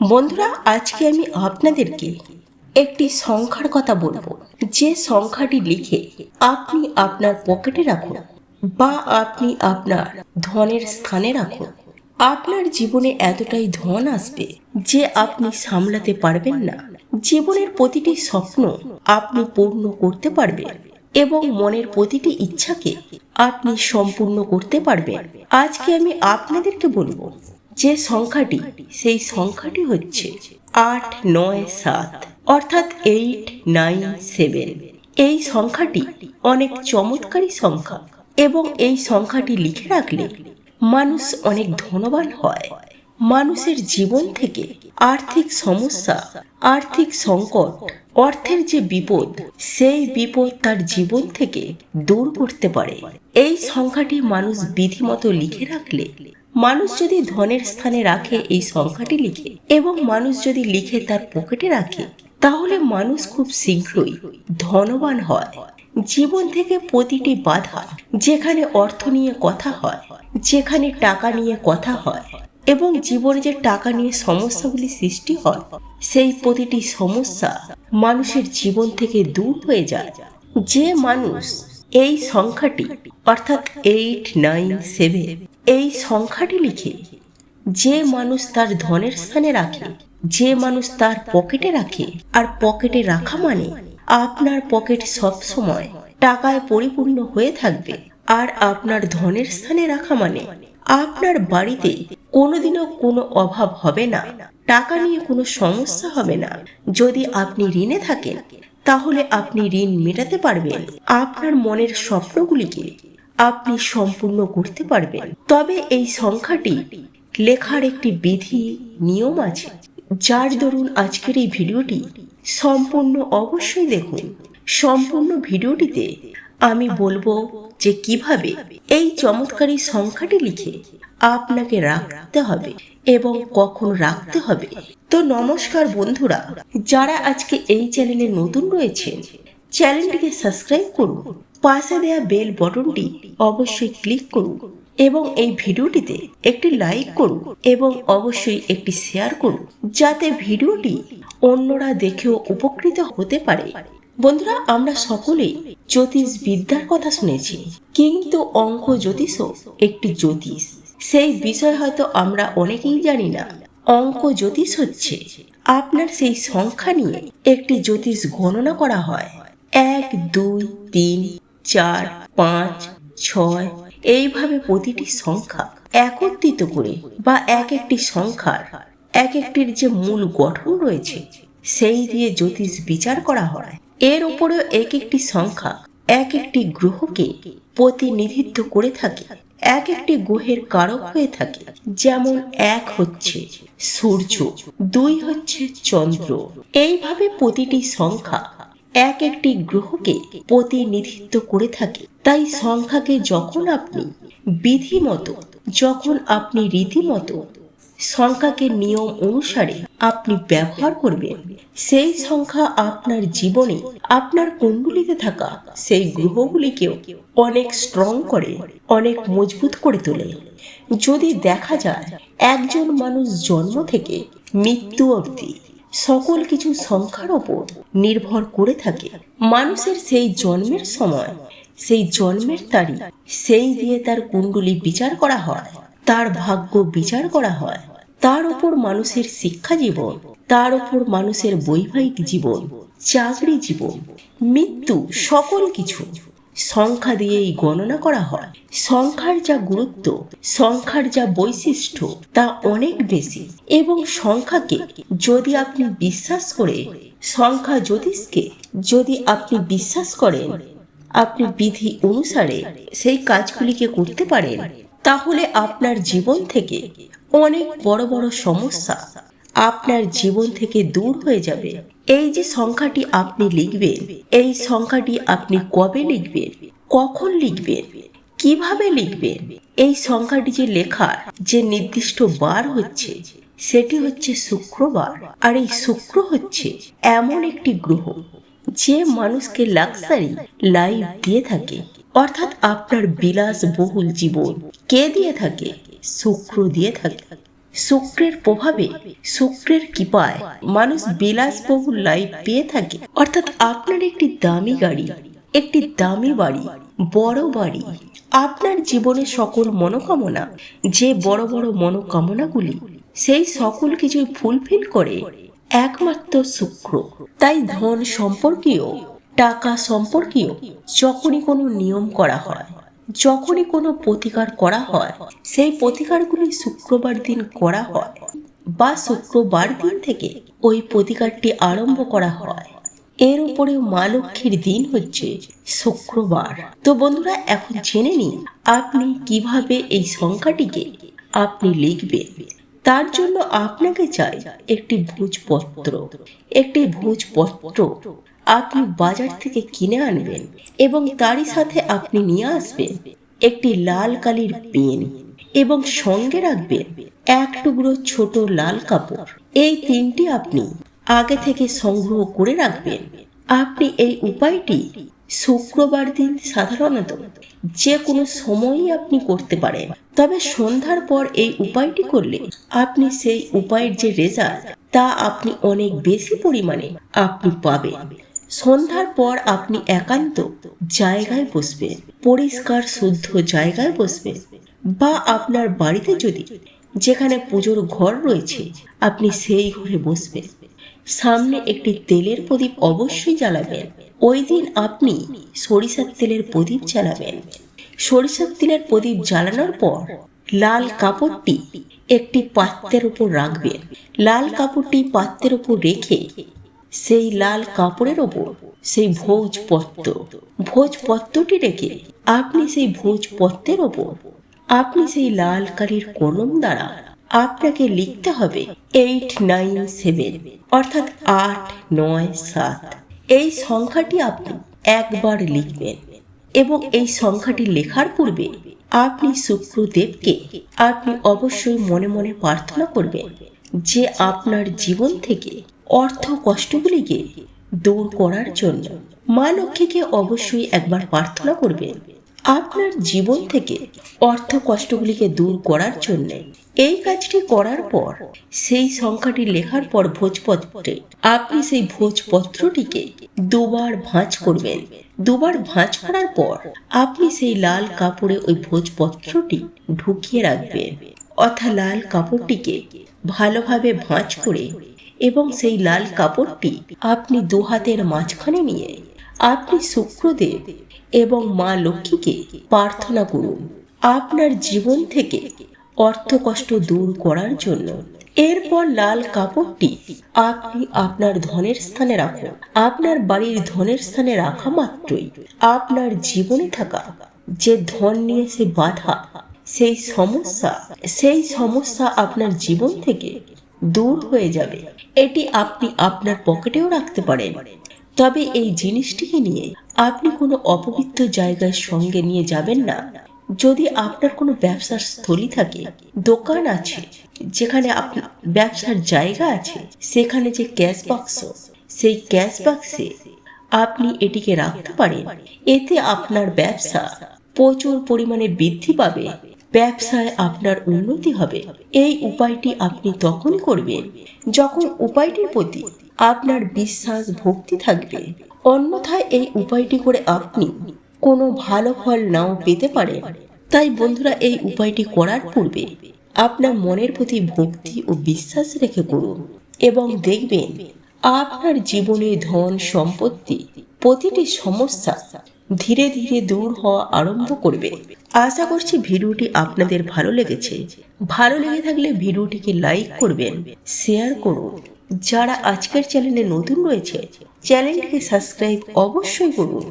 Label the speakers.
Speaker 1: বন্ধুরা, আজকে আমি আপনাদেরকে একটি সংখ্যার কথা বলব। যে সংখ্যাটি লিখে আপনি আপনার পকেটে রাখুন বা আপনি আপনার ধনের স্থানে রাখুন, আপনার জীবনে এতটাই ধন আসবে যে আপনি সামলাতে পারবেন না। জীবনের প্রতিটি স্বপ্ন আপনি পূর্ণ করতে পারবেন এবং মনের প্রতিটি ইচ্ছাকে আপনি সম্পূর্ণ করতে পারবেন। আজকে আমি আপনাদেরকে বলব যে সংখ্যাটি, সেই সংখ্যাটি হচ্ছে আট, নয়, সাত, অর্থাৎ এইট নাইন সেভেন এই সংখ্যাটি অনেক চমৎকারী সংখ্যা এবং এই সংখ্যাটি লিখে রাখলে মানুষ অনেক ধনবান হয়। মানুষের জীবন থেকে আর্থিক সমস্যা, আর্থিক সংকট, অর্থের যে বিপদ, সেই বিপদ তার জীবন থেকে দূর করতে পারে। এই সংখ্যাটি মানুষ বিধিমতো লিখে রাখলে মানুষ যদি ধনের স্থানে রাখে এই সংখ্যাটি লিখে এবং মানুষ যদি লিখে তার পকেটে রাখে, তাহলে মানুষ খুব শীঘ্রই ধনবান হয়। জীবন থেকে প্রতিটি বাধা যেখানে অর্থ নিয়ে কথা হয়, যেখানে টাকা নিয়ে কথা হয় এবং জীবনে যে টাকা নিয়ে সমস্যাগুলি সৃষ্টি হয়, সেই প্রতিটি সমস্যা মানুষের জীবন থেকে দূর হয়ে যায়। যে মানুষ এই সংখ্যাটি, অর্থাৎ এইট নাইন সেভেন এই সংখ্যাটি লিখে যে মানুষ তার ধনের স্থানে রাখে, যে মানুষ তার পকেটে রাখে, আর পকেটে রাখা মানে আপনার পকেট সব সময় টাকায় পরিপূর্ণ হয়ে থাকবে, আর আপনার ধনের স্থানে রাখা মানে আপনার বাড়িতে কোনোদিনও কোনো অভাব হবে না, টাকা নিয়ে কোনো সমস্যা হবে না। যদি আপনি ঋণে থাকেন, তাহলে আপনি ঋণ মেটাতে পারবেন। আপনার মনের স্বপ্নগুলিকে আপনি সম্পূর্ণ করতে পারবেন। তবে এই সংখ্যাটি লেখার একটি বিধি, নিয়ম আছে। যার দরুন আজকের এই ভিডিওটি সম্পূর্ণ অবশ্যই দেখুন। সম্পূর্ণ ভিডিওটিতে আমি বলব যে কীভাবে এই চমৎকারী সংখ্যাটি লিখে আপনাকে রাখতে হবে এবং কখন রাখতে হবে। তো নমস্কার বন্ধুরা, যারা আজকে এই চ্যানেলে নতুন রয়েছেন চ্যানেলটিকে সাবস্ক্রাইব করুন। পাশে দেয়া বেল বটনটি অবশ্যই ক্লিক করুন এবং এই ভিডিওটিতে একটি লাইক করুন এবং অবশ্যই একটি শেয়ার করুন যাতে ভিডিওটি অন্যরা দেখেও উপকৃত হতে পারে। বন্ধুরা, আমরা সকলেই জ্যোতিষ বিদ্যার কথা শুনেছি, কিন্তু অঙ্ক জ্যোতিষও একটি জ্যোতিষ। সেই বিষয় হয়তো আমরা অনেকেই জানি না। অঙ্ক জ্যোতিষ হচ্ছে আপনার সেই সংখ্যা নিয়ে একটি জ্যোতিষ গণনা করা হয়। এক, দুই, তিন, চার, পাঁচ, ছয় এইভাবে প্রতিটি সংখ্যা একত্রিত করে বা এক একটি সংখ্যার এক একটির যে মূল গঠন রয়েছে, সেই দিয়ে জ্যোতিষ বিচার করা হয়। এর উপরেও এক একটি সংখ্যা এক একটি গ্রহকে প্রতিনিধিত্ব করে থাকে, এক একটি গ্রহের কারক হয়ে থাকে। যেমন এক হচ্ছে সূর্য, দুই হচ্ছে চন্দ্র। এইভাবে প্রতিটি সংখ্যা এক একটি গ্রহকে প্রতিনিধিত্ব করে থাকে। তাই সংখ্যাকে যখন আপনি বিধিমতো, যখন আপনি রীতিমতো সংখ্যাকে নিয়ম অনুসারে আপনি ব্যবহার করবেন, সেই সংখ্যা আপনার জীবনে আপনার কুণ্ডলিতে থাকা সেই গ্রহগুলিকেও অনেক স্ট্রং করে, অনেক মজবুত করে তোলে। যদি দেখা যায়, একজন মানুষ জন্ম থেকে মৃত্যু অবধি সকল কিছু সংখ্যার ওপর নির্ভর করে থাকে মানুষের সেই জন্মের সময়, সেই জন্মের তারিখ, সেই দিয়ে তার কুণ্ডলী বিচার করা হয়, তার ভাগ্য বিচার করা হয়, তার উপর মানুষের শিক্ষা জীবন, তার উপর মানুষের বৈবাহিক জীবন, চাকরি জীবন, মৃত্যু, সকল কিছু। সংখ্যা দিয়েই গণনা করা হয়। সংখ্যার যা গুরুত্ব, সংখ্যার যা বৈশিষ্ট্য, তা অনেক বেশি। এবং সংখ্যাকে যদি আপনি বিশ্বাস করে, সংখ্যা জ্যোতিষকে যদি আপনি বিশ্বাস করেন, আপনি বিধি অনুসারে সেই কাজগুলিকে করতে পারেন, তাহলে আপনার জীবন থেকে অনেক বড় বড় সমস্যা আপনার জীবন থেকে দূর হয়ে যাবে। এই যে সংখ্যাটি আপনি লিখবেন, এই সংখ্যাটি আপনি কবে লিখবেন, কখন লিখবেন, কীভাবে লিখবেন, এই সংখ্যাটি যে লেখার যে নির্দিষ্ট বার হচ্ছে, সেটি হচ্ছে শুক্রবার। আর এই শুক্র হচ্ছে এমন একটি গ্রহ, যে মানুষকে লাক্সারি লাইফ দিয়ে থাকে। অর্থাৎ আপনার বিলাস বহুল জীবন কে দিয়ে থাকে? শুক্র দিয়ে থাকে। শুক্রের প্রভাবে শুক্রের কৃপায় মানুষ বিলাসবহুল লাইফ পেয়ে থাকে। অর্থাৎ আপনার একটি দামি গাড়ি, একটি দামি বাড়ি, বড় বাড়ি, আপনার জীবনের সকল মনোকামনা, যে বড় বড় মনোকামনাগুলি, সেই সকল কিছুই ফুলফিল করে একমাত্র শুক্র। তাই ধন সম্পর্কীয়, টাকা সম্পর্কীয় যখনই কোনো নিয়ম করা হয় যখনই কোনো প্রতিকার করা হয়, সেই প্রতিকারগুলি শুক্রবার দিন করা হয় বা শুক্রবার দিন থেকে ওই প্রতিকারটি আরম্ভ করা হয়। এর উপরে মা লক্ষ্মীর দিন হচ্ছে শুক্রবার। তো বন্ধুরা, এখন জেনে নিন আপনি কীভাবে এই সংখ্যাটিকে আপনি লিখবেন। তার জন্য আপনাকে চাই একটি ভোজপত্র। একটি ভোজপত্র আপনি বাজার থেকে কিনে আনবেন এবং তারই সাথে আপনি নিয়ে আসবেন একটি লাল কালির পেন এবং সঙ্গে রাখবেন এক টুকরো ছোট লাল কাপড়। এই তিনটি আপনি আগে থেকে সংগ্রহ করে রাখবেন। আপনি এই উপায়টি শুক্রবার দিন সাধারণত যে কোনো সময়ই আপনি করতে পারেন। তবে সন্ধ্যার পর এই উপায়টি করলে আপনি সেই উপায়ের যে রেজাল্ট তা আপনি অনেক বেশি পরিমাণে আপনি পাবেন। সন্ধ্যার পর আপনি একান্ত জায়গায় বসবেন, পরিষ্কার, শুদ্ধ জায়গায় বসবেন বা আপনার বাড়িতে যদি যেখানে পুজোর ঘর রয়েছে, আপনি সেই ঘরে বসবেন। সামনে একটি তেলের প্রদীপ অবশ্যই জ্বালাবেন। ওই দিন আপনি সরিষার তেলের প্রদীপ জ্বালাবেন। সরিষার তেলের প্রদীপ জ্বালানোর পর লাল কাপড়টি একটি পাত্রের উপর রাখবেন। লাল কাপড়টি পাত্রের উপর রেখে সেই লাল কাপড়ের ওপর সেই ভোজপত্র। ভোজপত্রটি রেখে আপনি সেই ভোজপত্রের ওপর আপনি সেই লাল কালির কলম দ্বারা আপনাকে লিখতে হবে এইট নাইন সেভেন অর্থাৎ আট নয় সাত। এই সংখ্যাটি আপনি একবার লিখবেন এবং এই সংখ্যাটি লেখার পূর্বে আপনি শুক্রদেবকে আপনি অবশ্যই মনে মনে প্রার্থনা করবেন যে আপনার জীবন থেকে অর্থ কষ্টগুলিকে দূর করার জন্য মা লক্ষ্মীকে অবশ্যই একবার প্রার্থনা করবেন। আপনার জীবন থেকে অর্থ কষ্টগুলিকে দূর করার জন্য এই কাজটি করার পর সেই সংখ্যাটি লেখার পর ভোজপত্রে আপনি সেই ভোজপত্রটিকে দুবার ভাঁজ করবেন। দুবার ভাঁজ করার পর আপনি সেই লাল কাপড়ে ওই ভোজপত্রটি ঢুকিয়ে রাখবেন। অর্থাৎ লাল কাপড়টিকে ভালোভাবে ভাঁজ করে এবং সেই লাল কাপড়টি আপনি দু হাতের মাঝখানে নিয়ে আপনি শুক্রদেব এবং মা লক্ষ্মীকে প্রার্থনা করুন আপনার জীবন থেকে অর্থ কষ্ট দূর করার জন্য। এরপর লাল কাপড়টি আপনি আপনার ধনের স্থানে রাখুন। আপনার বাড়ির ধনের স্থানে রাখা মাত্রই আপনার জীবনে থাকা যে ধন নিয়ে সে বাধা, সেই সমস্যা সেই সমস্যা আপনার জীবন থেকে দূর হয়ে যাবে। এটি আপনি আপনার পকেটেও রাখতে পারেন। তবে এই জিনিসটিকে নিয়ে আপনি কোনো অপবিত্র জায়গায় সঙ্গে নিয়ে যাবেন না। যদি আপনার কোনো ব্যবসার স্থলী থাকে, দোকান আছে, যেখানে আপনার ব্যবসার জায়গা আছে, সেখানে যে ক্যাশ বাক্স, সেই ক্যাশ বাক্সে আপনি এটিকে রাখতে পারেন। এতে আপনার ব্যবসা প্রচুর পরিমাণে বৃদ্ধি পাবে। ব্যবসায় আপনার উন্নতি হবে। এই উপায়টি আপনি তখন করবেন যখন উপায়টির প্রতি আপনার বিশ্বাস, ভক্তি থাকবে। অন্যথায় এই উপায়টি করে আপনি কোনো ভালো ফল নাও পেতে পারেন। তাই বন্ধুরা, এই উপায়টি করার পূর্বে আপনার মনের প্রতি ভক্তি ও বিশ্বাস রেখে করুন এবং দেখবেন আপনার জীবনে ধন, সম্পত্তি, প্রতিটি সমস্যা ধীরে ধীরে দূর হওয়া আরম্ভ করবে। আশা করছি ভিডিওটি আপনাদের ভালো লেগেছে। ভালো লেগে থাকলে ভিডিওটিকে লাইক করবেন, শেয়ার করুন। যারা আজকের চ্যানেলে নতুন রয়েছে, চ্যানেলটিকে সাবস্ক্রাইব অবশ্যই করুন।